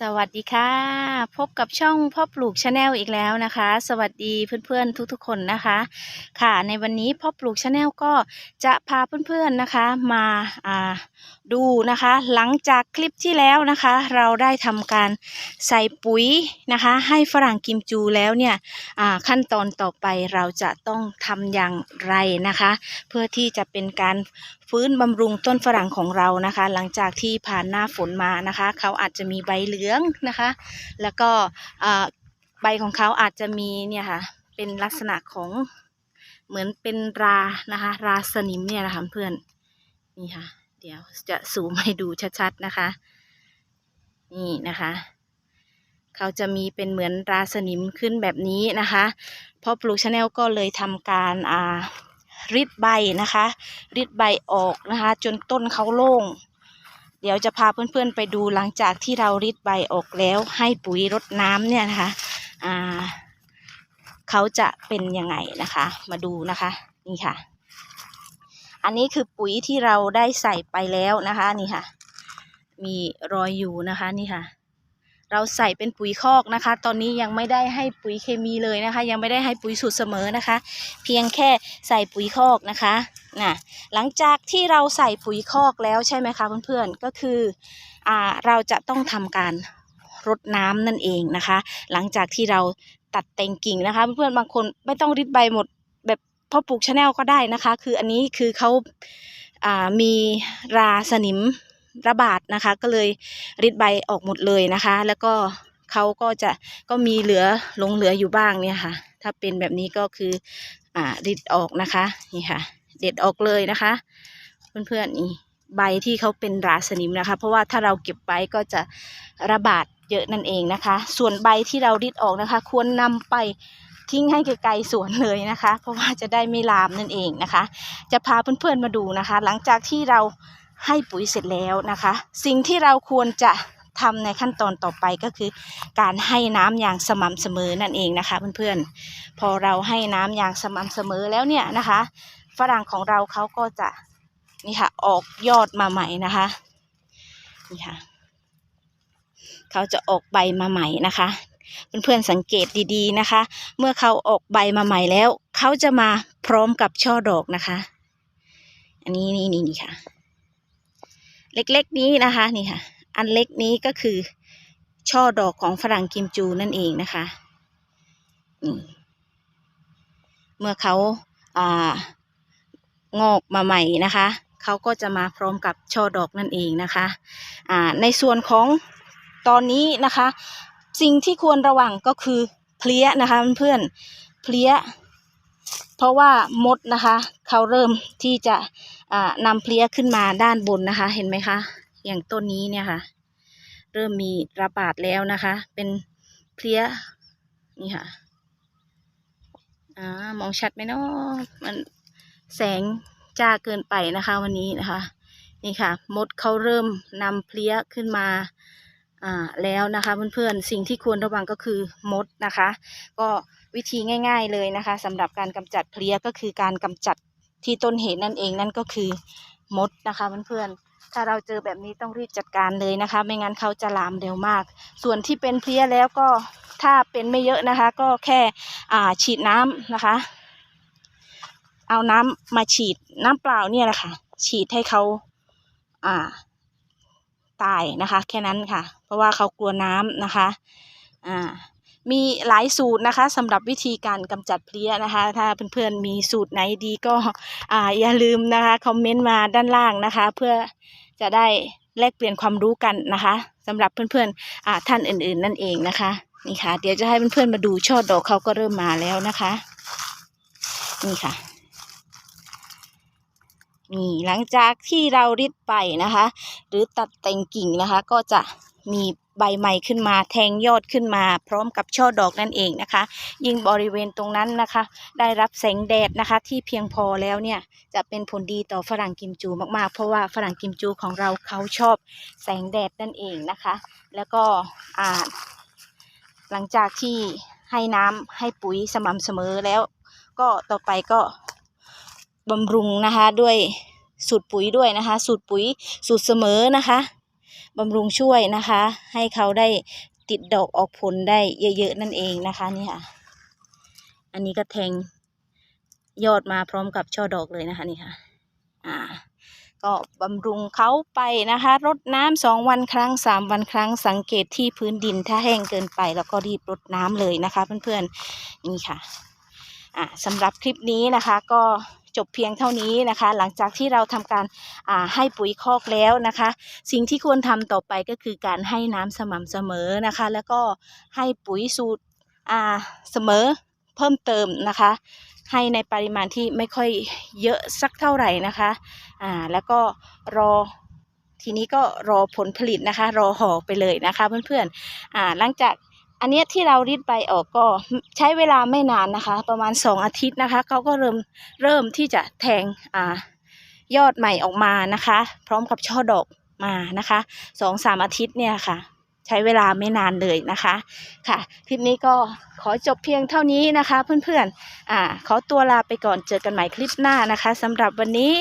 สวัสดีค่ะ พบกับช่องพ่อปลูกชาแนลอีกแล้วนะคะ สวัสดีเพื่อนๆทุกๆคนนะคะ ค่ะในวันนี้พ่อปลูกชาแนลก็จะพาเพื่อนๆนะคะมาอ่าดูนะคะ หลังจากคลิปที่แล้วนะคะ เราได้ทำการใส่ปุ๋ยนะคะ ให้ฝรั่งกิมจูแล้วเนี่ยอ่าขั้นตอนต่อไปเราจะต้องทำอย่างไรนะคะ เพื่อที่จะเป็นการฟื้นบำรุงต้นฝรั่งของเรานะคะ หลังจากที่ผ่านหน้าฝนมานะคะ เขาอาจจะมีใบเหลืองนะคะ แล้วก็ใบของเขาอาจจะมีเนี่ยค่ะเป็นลักษณะของเหมือนเป็นรานะคะ ราสนิมเนี่ยนะคะเพื่อนนี่ค่ะ เดี๋ยวจะซูมให้ดูชัดๆนะคะ นี่นะคะเขาจะมีเป็นเหมือนราสนิมขึ้นแบบนี้นะคะพอปลูกชาแนลก็เลยทำการอ่าริดใบนะคะ ริดใบออกนะคะ จนต้นเขาโล่ง เดี๋ยวจะพาเพื่อนๆไปดูหลังจากที่เราริดใบออกแล้ว ให้ปุ๋ยรดน้ำเนี่ยนะคะอ่าเขาจะเป็นยังไงนะคะ มาดูนะคะนี่ค่ะ อันนี้คือปุ๋ยที่เราได้ใส่ไปแล้วนะคะนี่ค่ะ มีรอยอยู่นะคะนี่ค่ะ เราใส่เป็นปุ๋ยคอกนะคะ ตอนนี้ยังไม่ได้ให้ปุ๋ยเคมีเลยนะคะ ยังไม่ได้ให้ปุ๋ยสูตรเสมอนะคะ เพียงแค่ใส่ปุ๋ยคอกนะคะน่ะหลังจากที่เราใส่ปุ๋ยคอกแล้วใช่ไหมคะเพื่อนๆก็คืออ่าเราจะต้องทำการรดน้ำนั่นเองนะคะ หลังจากที่เราตัดแต่งกิ่งนะคะ เพื่อนๆบางคนไม่ต้องริดใบหมดแบบพ่อปลูกชาแนลก็ได้นะคะ คืออันนี้คือเขาอ่ามีราสนิม ระบาดนะคะ ก็เลยริดใบออกหมดเลยนะคะ แล้วก็เขาก็จะก็มีเหลือหลงเหลืออยู่บ้างเนี่ยค่ะ ถ้าเป็นแบบนี้ก็คืออ่าริดออกนะคะนี่ค่ะ เด็ดออกเลยนะคะ เพื่อนๆนี่ใบที่เขาเป็นราสนิมนะคะ เพราะว่าถ้าเราเก็บไว้ก็จะระบาดเยอะนั่นเองนะคะ ส่วนใบที่เราริดออกนะคะ ควรนำไปทิ้งให้ไกลๆสวนเลยนะคะ เพราะว่าจะได้ไม่ลามนั่นเองนะคะ จะพาเพื่อนๆมาดูนะคะ หลังจากที่เรา ให้ปุ๋ยเสร็จแล้วนะคะ สิ่งที่เราควรจะทำในขั้นตอนต่อไปก็คือ การให้น้ำอย่างสม่ำเสมอนั่นเองนะคะเพื่อนๆพอเราให้น้ำอย่างสม่ำเสมอแล้วเนี่ยนะคะ ฝรั่งของเราเขาก็จะนี่ค่ะออกยอดมาใหม่นะคะนี่ค่ะเขาจะออกใบมาใหม่นะคะเพื่อนๆสังเกตดีๆนะคะ เมื่อเขาออกใบมาใหม่แล้ว เขาจะมาพร้อมกับช่อดอกนะคะ อันนี้นี่นี่นี่ค่ะ เล็กๆนี้นะคะนี่ค่ะ อันเล็กนี้ก็คือช่อดอกของฝรั่งกิมจูนั่นเองนะคะนี่เมื่อเขาอ่างอกมาใหม่นะคะเขาก็จะมาพร้อมกับช่อดอกนั่นเองนะคะอ่าในส่วนของตอนนี้นะคะ สิ่งที่ควรระวังก็คือเพลี้ยนะคะเพื่อนเพลี้ย เพราะว่ามดนะคะเขาเริ่มที่จะ นำเพลี้ยขึ้นมาด้านบนนะคะ เห็นไหมคะ อย่างต้นนี้เนี่ยค่ะ เริ่มมีระบาดแล้วนะคะ เป็นเพลี้ยนี่ค่ะอ่ามองชัดไหมเนาะมันแสงจ้าเกินไปนะคะ วันนี้นะคะ นี่ค่ะ มดเขาเริ่มนำเพลี้ยขึ้นมาอ่าแล้วนะคะเพื่อนๆสิ่งที่ควรระวังก็คือมดนะคะ ก็วิธีง่าย ๆเลยนะคะสำหรับการกำจัดเพลี้ยก็คือการกำจัด ที่ต้นเหตุนั่นเองนั่นก็คือมดนะคะเพื่อนๆถ้าเราเจอแบบนี้ต้องรีบจัดการเลยนะคะ ไม่งั้นเขาจะลามเร็วมาก ส่วนที่เป็นเพลี้ยแล้วก็ถ้าเป็นไม่เยอะนะคะ ก็แค่ฉีดน้ำนะคะ เอาน้ำมาฉีดน้ำเปล่าเนี่ยแหละค่ะ ฉีดให้เขาอ่าตายนะคะ แค่นั้นค่ะ เพราะว่าเขากลัวน้ำนะคะ อ่า มีหลายสูตรนะคะสำหรับวิธีการกำจัดเพลี้ยนะคะ ถ้าเพื่อนๆมีสูตรไหนดีก็อ่าอย่าลืมนะคะคอมเมนต์มาด้านล่างนะคะ เพื่อจะได้แลกเปลี่ยนความรู้กันนะคะสำหรับเพื่อนๆอ่าท่านอื่น ๆ นั่นเองนะคะนี่ค่ะ เดี๋ยวจะให้เพื่อนๆมาดูช่อดอกเขาก็เริ่มมาแล้วนะคะ นี่ค่ะนี่หลังจากที่เราริดไปนะคะ หรือตัดแต่งกิ่งนะคะ ก็จะมี ใบใหม่ขึ้นมาแทงยอดขึ้นมา พร้อมกับช่อดอกนั่นเองนะคะ ยิ่งบริเวณตรงนั้นนะคะ ได้รับแสงแดดนะคะ ที่เพียงพอแล้วเนี่ยจะเป็นผลดีต่อฝรั่งกิมจูมากๆ เพราะว่าฝรั่งกิมจูของเราเขาชอบแสงแดดนั่นเองนะคะ แล้วก็อ่าหลังจากที่ให้น้ำให้ปุ๋ยสม่ำเสมอแล้ว ก็ต่อไปก็บำรุงนะคะด้วยสูตรปุ๋ยด้วยนะคะ สูตรปุ๋ยสูตรเสมอนะคะ บำรุงช่วยนะคะ ให้เขาได้ติดดอกออกผลได้เยอะๆนั่นเองนะคะนี่ค่ะ อันนี้ก็แทงยอดมาพร้อมกับช่อดอกเลยนะคะนี่ค่ะ อ่า ก็บำรุงเขาไปนะคะ รดน้ำสองวันครั้งสามวันครั้งสังเกตที่พื้นดินถ้าแห้งเกินไป แล้วก็รีบรดน้ำเลยนะคะ เพื่อนๆนี่ค่ะ อ่าสำหรับคลิปนี้นะคะก็ จบเพียงเท่านี้นะคะ หลังจากที่เราทำการให้ปุ๋ยคอกแล้วนะคะ สิ่งที่ควรทำต่อไปก็คือการให้น้ำสม่ำเสมอนะคะ แล้วก็ให้ปุ๋ยสูตรอ่าเสมอเพิ่มเติมนะคะ ให้ในปริมาณที่ไม่ค่อยเยอะสักเท่าไหร่นะคะอ่าแล้วก็รอทีนี้ก็รอผลผลิตนะคะ รอห่อไปเลยนะคะเพื่อนๆอ่าหลังจาก อันเนี้ยที่เรารีดใบออกก็ใช้เวลาไม่นานนะคะ ประมาณสองอาทิตย์นะคะเขาก็เริ่มเริ่มที่จะแทงอ่ายอดใหม่ออกมานะคะ พร้อมกับช่อดอกมานะคะสองสามอาทิตย์เนี่ยค่ะ ใช้เวลาไม่นานเลยนะคะค่ะ คลิปนี้ก็ขอจบเพียงเท่านี้นะคะ เพื่อนๆอ่าขอตัวลาไปก่อนเจอกันใหม่คลิปหน้านะคะสำหรับวันนี้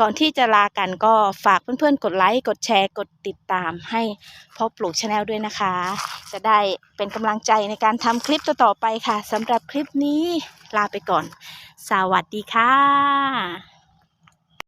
ก่อนที่จะลากันก็ฝากเพื่อนๆ กดไลค์กดแชร์กดติดตามให้พ่อปลูกชาแนลด้วยนะคะ จะได้เป็นกำลังใจในการทำคลิปต่อๆไปค่ะสำหรับคลิปนี้ลาไปก่อน สวัสดีค่ะ